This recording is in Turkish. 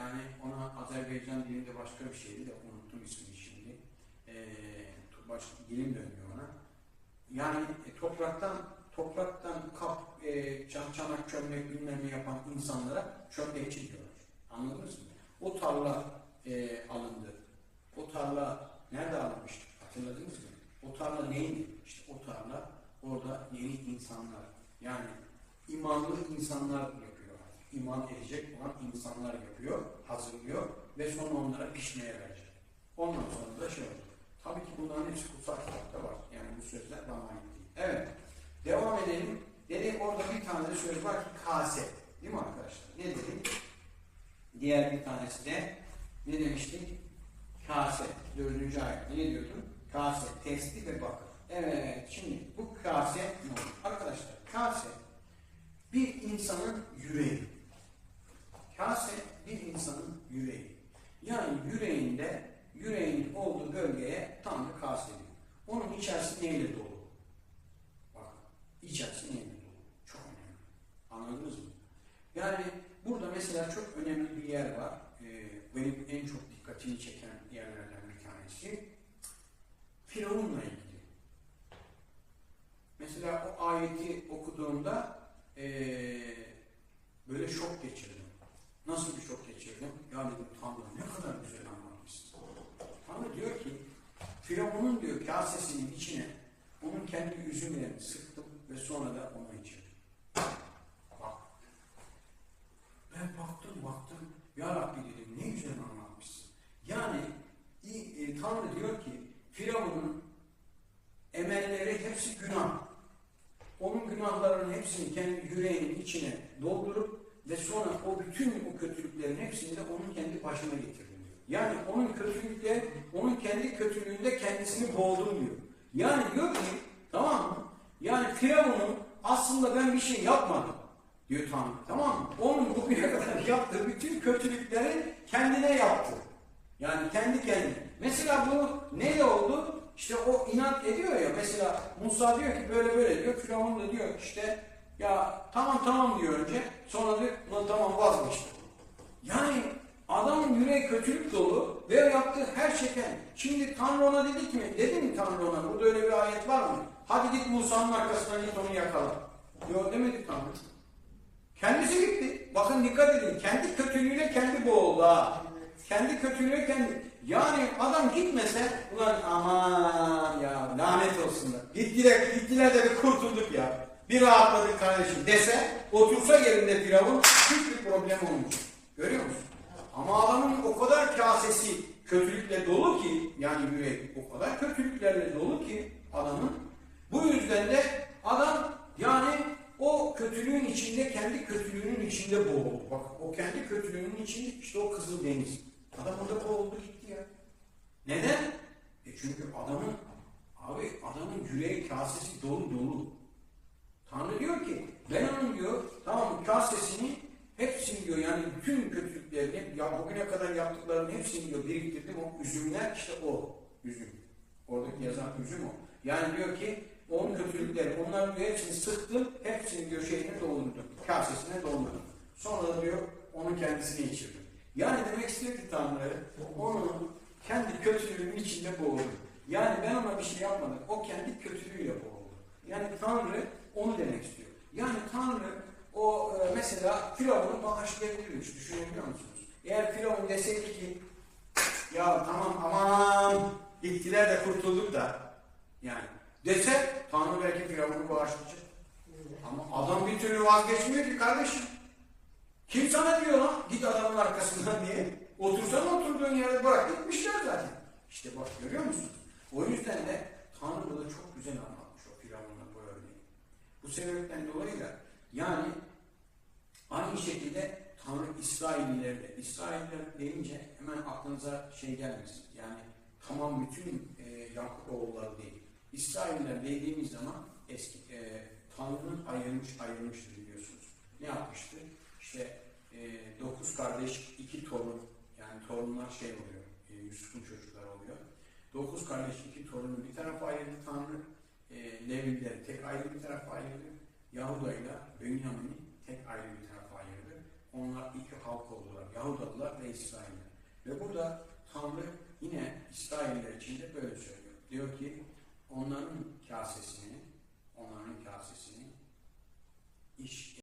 Yani ona Azerbaycan dilinde başka bir şeydi de unuttum ismini şimdi. Ee, baş, dilim dönmüyor ona. Yani e, topraktan topraktan kap, e, çan, çanak çömlek bilmem yapan insanlara çömlekçi diyorlar. Anladınız mı? O tarla e, alındı. O tarla nerede alınmıştı? Hatırladınız mı? O tarla neydi? İşte o tarla orada yeni insanlar yani imanlı insanlar yapıyor. İman edecek olan insanlar yapıyor, hazırlıyor ve sonra onlara pişmeye verecek. Ondan sonra da şey oldu. Tabii ki bunların hepsi kutsal kitapta var. Yani bu sözler bana ait değil. Evet. Devam edelim. Dedi orada bir tane söz var ki kase. Değil mi arkadaşlar? Ne dedik? Diğer bir tanesi de ne demiştik? Kase. Dördüncü ayet. Ne diyordun? Kase. Testi ve bakır. Evet. Şimdi bu kase ne olur? Arkadaşlar kase bir insanın yüreği. Kase bir insanın yüreği. Yani yüreğinde, yüreğin olduğu bölgeye Tanrı kase diyor. Onun içerisi neyle dolu? Bak, içerisi neyle dolu? Çok önemli. Anladınız mı? Yani burada mesela çok önemli bir yer var. Ee, benim en çok dikkatimi çeken yerlerden bir tanesi. Firavun'la ilgili. Mesela o ayeti okuduğumda ee, böyle şok geçirdim. Nasıl bir şok geçirdim? Ya dedim Tanrı ne kadar güzel anlatmışsın. Tanrı diyor ki Firavun'un diyor kasesinin içine onun kendi üzümlerini sıktım ve sonra da onu içirdim. Bak. Ben baktım baktım. Ya Rabbi dedim ne güzel anlatmışsın. Yani e, Tanrı diyor ki Firavun'un emelleri hepsi günah. Onun günahlarının hepsini kendi yüreğinin içine doldurup ve sonra o bütün o kötülüklerin hepsini de onun kendi başına getirdim diyor. Yani onun kötülükleri, onun kendi kötülüğünde kendisini boğdum diyor. Yani diyor ki, tamam mı? Yani Firavun'un aslında ben bir şey yapmadım diyor Tanrı. Tamam mı? Onun bugüne kadar yaptığı bütün kötülükleri kendine yaptı. Yani kendi kendine. Mesela bu neyle oldu? İşte o inat ediyor ya. Mesela Musa diyor ki böyle böyle diyor. Firavun da diyor işte ya tamam tamam diyor önce. Sonra diyor "Ulan tamam vazgeçtim. Yani adamın yüreği kötülük dolu ve yaptığı her şeyden. Şimdi Tanrı ona dedi ki dedi mi Tanrı ona? Burada öyle bir ayet var mı? Hadi git Musa'nın arkasından git onu yakala. Yok demedi Tanrı. Kendisi gitti. Bakın dikkat edin. Kendi kötülüğüyle kendi boğuldu ha. Kendi kötülüğüyle kendi. Yani adam gitmese ulan aman ya lanet olsun da. Gittiler, gittiler de bir kurtulduk ya. Bir rahatladık kardeşim dese otursa yerinde Firavun hiçbir problem olmuş. Görüyor musun? Ama adamın o kadar kasesi kötülükle dolu ki yani yürek o kadar kötülüklerle dolu ki adamın bu yüzden de adam yani kötülüğün içinde kendi kötülüğünün içinde boğuldu. Bak o kendi kötülüğünün içinde işte o Kızıl Deniz. Adam orada boğuldu gitti ya. Neden? E çünkü adamın abi adamın yüreği kasesi dolu dolu. Tanrı diyor ki ben onun diyor tamam kasesini hepsini diyor yani bütün kötülüklerini ya bugüne kadar yaptıklarının hepsini diyor biriktirdim o üzümler işte o üzüm. Oradaki yazan üzüm o. Yani diyor ki onun kötülükleri onların diyor hepsini sıktım hepsini diyor şeyine doldurdum. Kasesine doldurdum. Sonra da diyor onun kendisini içirdim. Yani demek istiyor ki Tanrı onu kendi kötülüğünün içinde boğuldu. Yani ben ona bir şey yapmadım. O kendi kötülüğüyle boğuldu. Yani Tanrı onu demek istiyor. Yani Tanrı o e, mesela Firavun'u bağışlayabilirmiş. Düşünebiliyor musunuz? Eğer Firavun deseydi ki ya tamam aman gittiler de kurtulduk da yani dese Tanrı belki Firavun'u bağışlayacak. Ama adam bir türlü vazgeçmiyor ki kardeşim. Kim sana diyor lan git adamın arkasından diye. Otursana oturduğun yerde bırak gitmişler zaten. İşte bak görüyor musunuz? O yüzden de Tanrı burada çok güzel anlatmış o Firavun'la bu örneği. Bu sebepten dolayı da yani aynı şekilde Tanrı İsraillilerle, İsrailler deyince hemen aklınıza şey gelmesin. Yani tamam bütün e, Yakup oğulları değil. İsrailler dediğimiz zaman eski e, Tanrı'nın ayırmış ayırmıştır biliyorsunuz. Ne yapmıştı? İşte e, dokuz kardeş, iki torun, yani torunlar şey oluyor, e, Yusuf'un çocukları oluyor. Dokuz kardeş, iki torunu bir tarafa ayırdı Tanrı, e, Levlileri tek ayrı bir tarafa ayırdı. Yahuda ile Bünyamin'i tek ayrı bir tarafa ayırdı. onlar iki halk oldular. Yahudalılar ve İsrailler. Ve burada Tanrı yine İsrailler için de böyle söylüyor. Diyor ki onların kasesini, onların kasesini iş